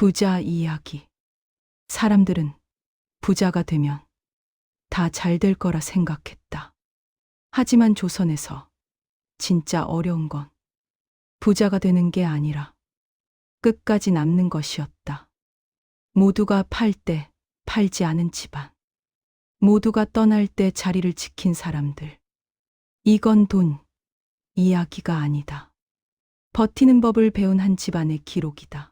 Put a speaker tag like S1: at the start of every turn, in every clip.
S1: 부자 이야기. 사람들은 부자가 되면 다 잘 될 거라 생각했다. 하지만 조선에서 진짜 어려운 건 부자가 되는 게 아니라 끝까지 남는 것이었다. 모두가 팔 때 팔지 않은 집안. 모두가 떠날 때 자리를 지킨 사람들. 이건 돈 이야기가 아니다. 버티는 법을 배운 한 집안의 기록이다.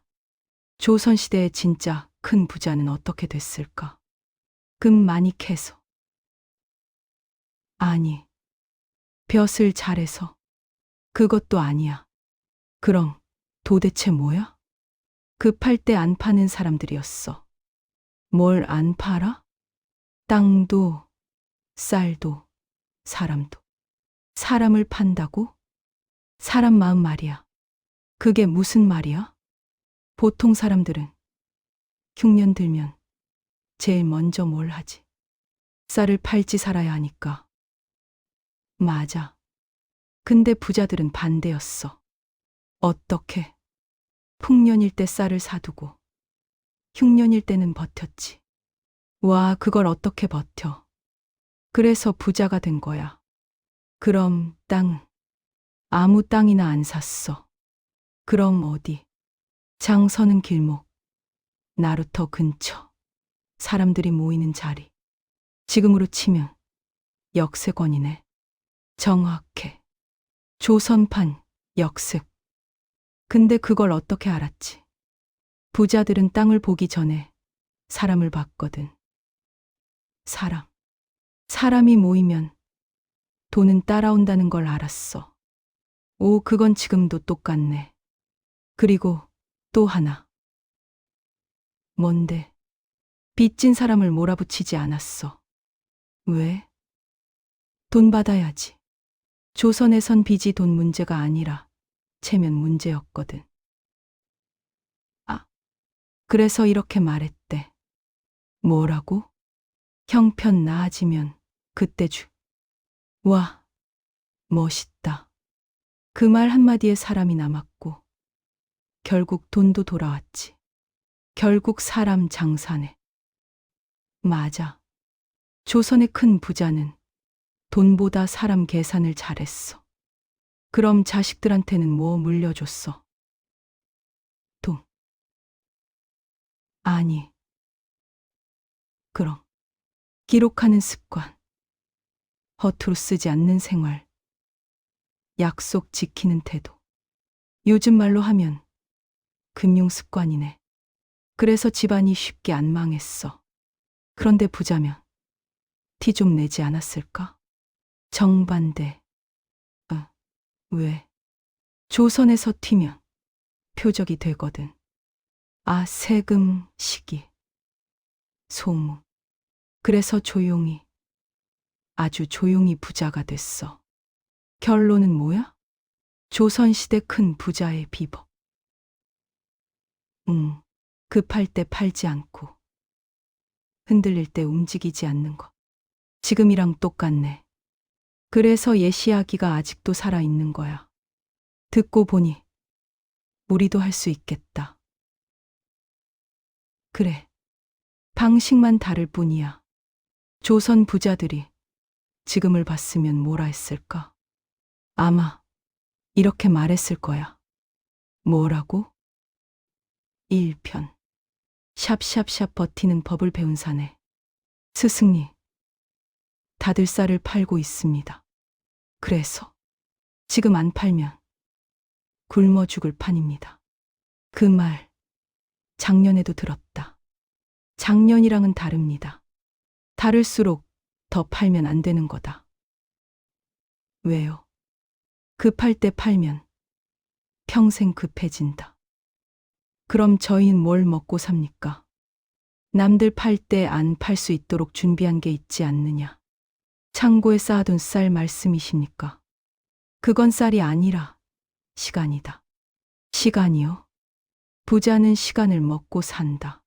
S1: 조선시대의 진짜 큰 부자는 어떻게 됐을까? 금 많이 캐서. 아니, 벼슬 잘해서. 그것도 아니야. 그럼 도대체 뭐야? 급할 때 안 파는 사람들이었어. 뭘 안 팔아? 땅도, 쌀도, 사람도. 사람을 판다고? 사람 마음 말이야. 그게 무슨 말이야? 보통 사람들은 흉년 들면 제일 먼저 뭘 하지? 쌀을 팔지 살아야 하니까. 맞아. 근데 부자들은 반대였어. 어떻게? 풍년일 때 쌀을 사두고 흉년일 때는 버텼지. 와, 그걸 어떻게 버텨? 그래서 부자가 된 거야. 그럼 땅, 아무 땅이나 안 샀어. 그럼 어디? 장 서는 길목, 나루터 근처, 사람들이 모이는 자리. 지금으로 치면 역세권이네. 정확해. 조선판, 역습. 근데 그걸 어떻게 알았지? 부자들은 땅을 보기 전에 사람을 봤거든. 사람. 사람이 모이면 돈은 따라온다는 걸 알았어. 오, 그건 지금도 똑같네. 그리고 또 하나. 뭔데? 빚진 사람을 몰아붙이지 않았어. 왜? 돈 받아야지. 조선에선 빚이 돈 문제가 아니라 체면 문제였거든. 아, 그래서 이렇게 말했대. 뭐라고? 형편 나아지면 그때 주. 와, 멋있다. 그 말 한마디에 사람이 남았고, 결국 돈도 돌아왔지. 결국 사람 장사네. 맞아. 조선의 큰 부자는 돈보다 사람 계산을 잘했어. 그럼 자식들한테는 뭐 물려줬어? 돈. 아니. 그럼. 기록하는 습관. 허투루 쓰지 않는 생활. 약속 지키는 태도. 요즘 말로 하면 금융 습관이네. 그래서 집안이 쉽게 안 망했어. 그런데 부자면 티 좀 내지 않았을까? 정반대. 어, 왜? 조선에서 튀면 표적이 되거든. 아, 세금, 시기, 소문. 그래서 조용히, 아주 조용히 부자가 됐어. 결론은 뭐야? 조선시대 큰 부자의 비법. 응, 급할 때 팔지 않고, 흔들릴 때 움직이지 않는 것. 지금이랑 똑같네. 그래서 예시하기가 아직도 살아있는 거야. 듣고 보니, 우리도 할 수 있겠다. 그래. 방식만 다를 뿐이야. 조선 부자들이 지금을 봤으면 뭐라 했을까? 아마 이렇게 말했을 거야. 뭐라고? 1편. 샵샵샵 버티는 법을 배운 사내. 스승님. 다들 쌀을 팔고 있습니다. 그래서 지금 안 팔면 굶어 죽을 판입니다. 그 말 작년에도 들었다. 작년이랑은 다릅니다. 다를수록 더 팔면 안 되는 거다. 왜요? 급할 때 팔면 평생 급해진다. 그럼 저희는 뭘 먹고 삽니까? 남들 팔 때 안 팔 수 있도록 준비한 게 있지 않느냐? 창고에 쌓아둔 쌀 말씀이십니까? 그건 쌀이 아니라 시간이다. 시간이요? 부자는 시간을 먹고 산다.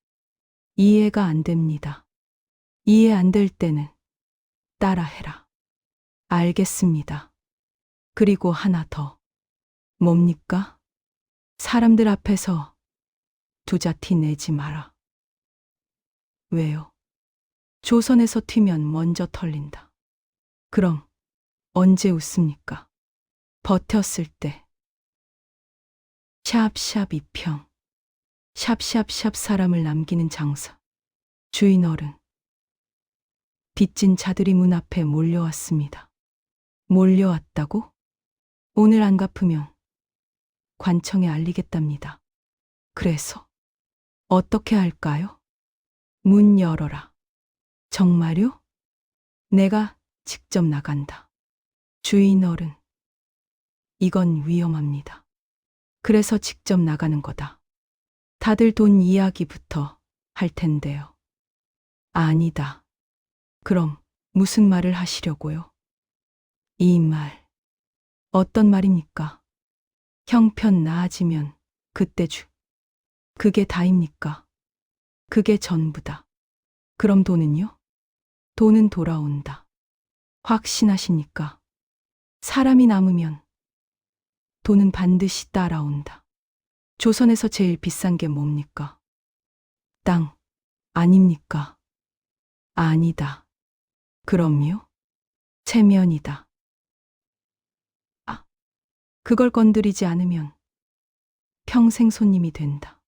S1: 이해가 안 됩니다. 이해 안 될 때는 따라해라. 알겠습니다. 그리고 하나 더. 뭡니까? 사람들 앞에서 두자 티 내지 마라. 왜요? 조선에서 튀면 먼저 털린다. 그럼 언제 웃습니까? 버텼을 때. 샵샵 이평. 샵샵샵 사람을 남기는 장사. 주인 어른. 빚진 자들이 문 앞에 몰려왔습니다. 몰려왔다고? 오늘 안 갚으면 관청에 알리겠답니다. 그래서 어떻게 할까요? 문 열어라. 정말요? 내가 직접 나간다. 주인 어른. 이건 위험합니다. 그래서 직접 나가는 거다. 다들 돈 이야기부터 할 텐데요. 아니다. 그럼 무슨 말을 하시려고요? 이 말. 어떤 말입니까? 형편 나아지면 그때 주. 그게 다입니까? 그게 전부다. 그럼 돈은요? 돈은 돌아온다. 확신하십니까? 사람이 남으면 돈은 반드시 따라온다. 조선에서 제일 비싼 게 뭡니까? 땅, 아닙니까? 아니다. 그럼요? 체면이다. 아, 그걸 건드리지 않으면 평생 손님이 된다.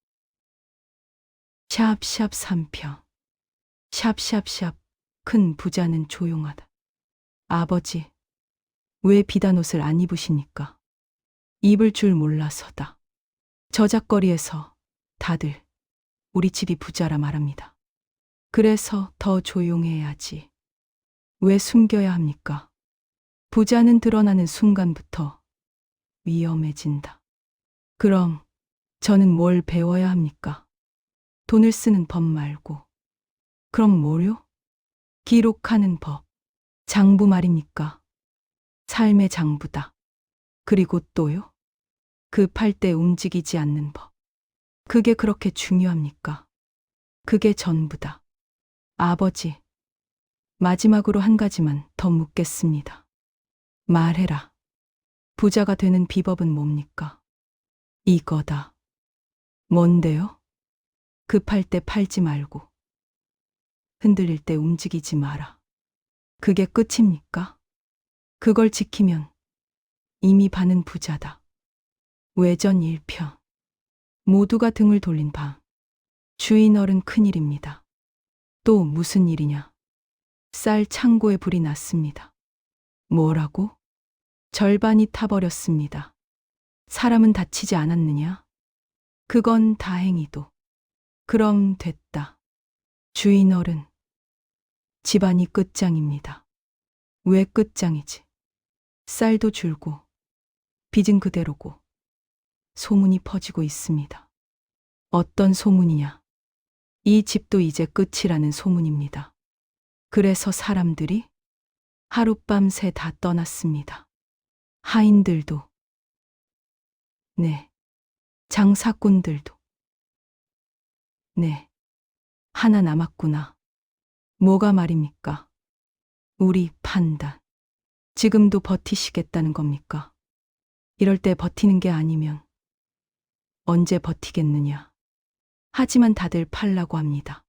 S1: 샵샵 3평. 샵샵샵 큰 부자는 조용하다. 아버지, 왜 비단 옷을 안 입으십니까? 입을 줄 몰라서다. 저작거리에서 다들 우리 집이 부자라 말합니다. 그래서 더 조용해야지. 왜 숨겨야 합니까? 부자는 드러나는 순간부터 위험해진다. 그럼 저는 뭘 배워야 합니까? 돈을 쓰는 법 말고. 그럼 뭐요? 기록하는 법. 장부 말입니까? 삶의 장부다. 그리고 또요? 급할 때 움직이지 않는 법. 그게 그렇게 중요합니까? 그게 전부다. 아버지, 마지막으로 한 가지만 더 묻겠습니다. 말해라. 부자가 되는 비법은 뭡니까? 이거다. 뭔데요? 급할 때 팔지 말고, 흔들릴 때 움직이지 마라. 그게 끝입니까? 그걸 지키면 이미 반은 부자다. 외전 일평. 모두가 등을 돌린 방. 주인 어른 큰일입니다. 또 무슨 일이냐? 쌀 창고에 불이 났습니다. 뭐라고? 절반이 타버렸습니다. 사람은 다치지 않았느냐? 그건 다행히도. 그럼 됐다. 주인 어른. 집안이 끝장입니다. 왜 끝장이지? 쌀도 줄고, 빚은 그대로고, 소문이 퍼지고 있습니다. 어떤 소문이냐? 이 집도 이제 끝이라는 소문입니다. 그래서 사람들이 하룻밤새 다 떠났습니다. 하인들도. 네. 장사꾼들도. 네. 하나 남았구나. 뭐가 말입니까? 우리 판단. 지금도 버티시겠다는 겁니까? 이럴 때 버티는 게 아니면 언제 버티겠느냐. 하지만 다들 팔라고 합니다.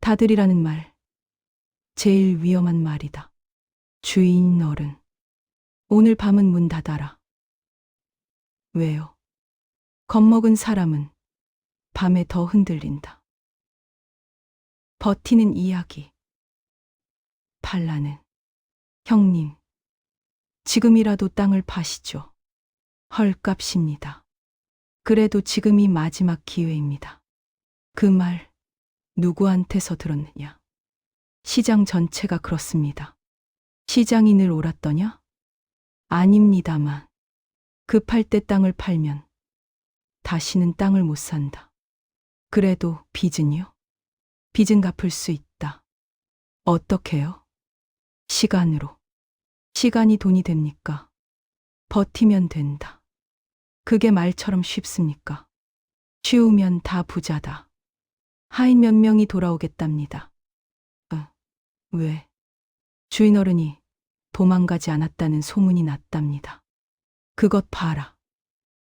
S1: 다들이라는 말, 제일 위험한 말이다. 주인 어른, 오늘 밤은 문 닫아라. 왜요? 겁먹은 사람은 밤에 더 흔들린다. 버티는 이야기. 팔라는 형님, 지금이라도 땅을 파시죠. 헐값입니다. 그래도 지금이 마지막 기회입니다. 그 말 누구한테서 들었느냐? 시장 전체가 그렇습니다. 시장이 늘 옳았더냐? 아닙니다만 급할 때 땅을 팔면 다시는 땅을 못 산다. 그래도 빚은요? 빚은 갚을 수 있다. 어떻게요? 시간으로. 시간이 돈이 됩니까? 버티면 된다. 그게 말처럼 쉽습니까? 쉬우면 다 부자다. 하인 몇 명이 돌아오겠답니다. 어, 왜? 주인 어른이 도망가지 않았다는 소문이 났답니다. 그것 봐라.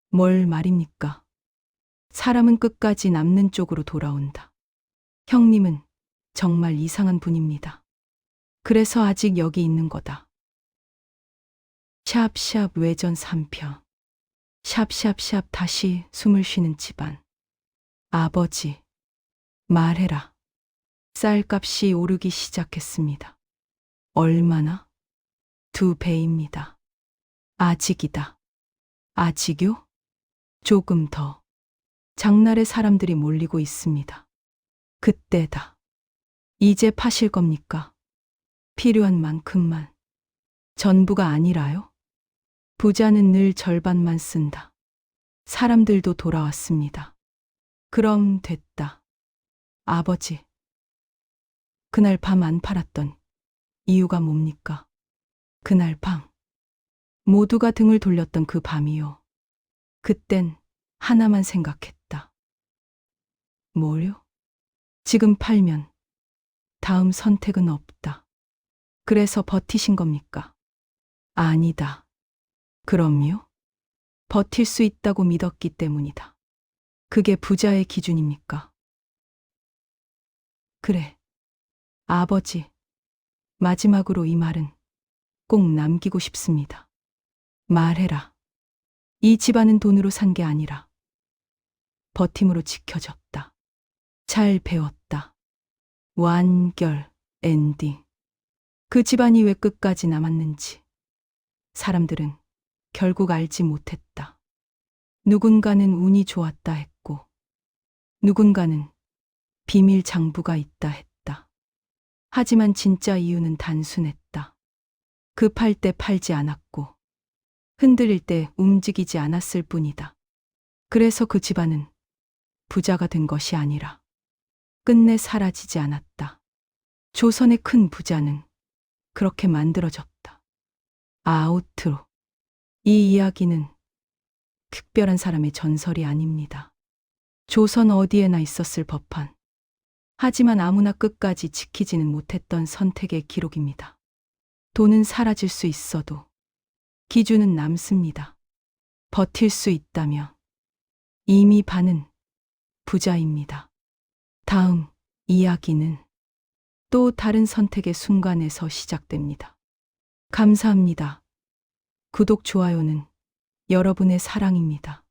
S1: 뭘 말입니까? 사람은 끝까지 남는 쪽으로 돌아온다. 형님은 정말 이상한 분입니다. 그래서 아직 여기 있는 거다. 샵샵 외전 3편. 샵샵샵 다시 숨을 쉬는 집안. 아버지, 말해라. 쌀값이 오르기 시작했습니다. 얼마나? 두 배입니다. 아직이다. 아직요? 조금 더. 장날에 사람들이 몰리고 있습니다. 그때다. 이제 파실 겁니까? 필요한 만큼만. 전부가 아니라요? 부자는 늘 절반만 쓴다. 사람들도 돌아왔습니다. 그럼 됐다. 아버지. 그날 밤 안 팔았던 이유가 뭡니까? 그날 밤. 모두가 등을 돌렸던 그 밤이요. 그땐 하나만 생각했다. 뭘요? 지금 팔면 다음 선택은 없다. 그래서 버티신 겁니까? 아니다. 그럼요. 버틸 수 있다고 믿었기 때문이다. 그게 부자의 기준입니까? 그래. 아버지. 마지막으로 이 말은 꼭 남기고 싶습니다. 말해라. 이 집안은 돈으로 산 게 아니라 버팀으로 지켜졌다. 잘 배웠다. 완결, 엔딩. 그 집안이 왜 끝까지 남았는지 사람들은 결국 알지 못했다. 누군가는 운이 좋았다 했고, 누군가는 비밀 장부가 있다 했다. 하지만 진짜 이유는 단순했다. 급할 때 팔지 않았고, 흔들릴 때 움직이지 않았을 뿐이다. 그래서 그 집안은 부자가 된 것이 아니라 끝내 사라지지 않았다. 조선의 큰 부자는 그렇게 만들어졌다. 아우트로. 이 이야기는 특별한 사람의 전설이 아닙니다. 조선 어디에나 있었을 법한. 하지만 아무나 끝까지 지키지는 못했던 선택의 기록입니다. 돈은 사라질 수 있어도 기준은 남습니다. 버틸 수 있다면 이미 반은 부자입니다. 다음 이야기는 또 다른 선택의 순간에서 시작됩니다. 감사합니다. 구독, 좋아요는 여러분의 사랑입니다.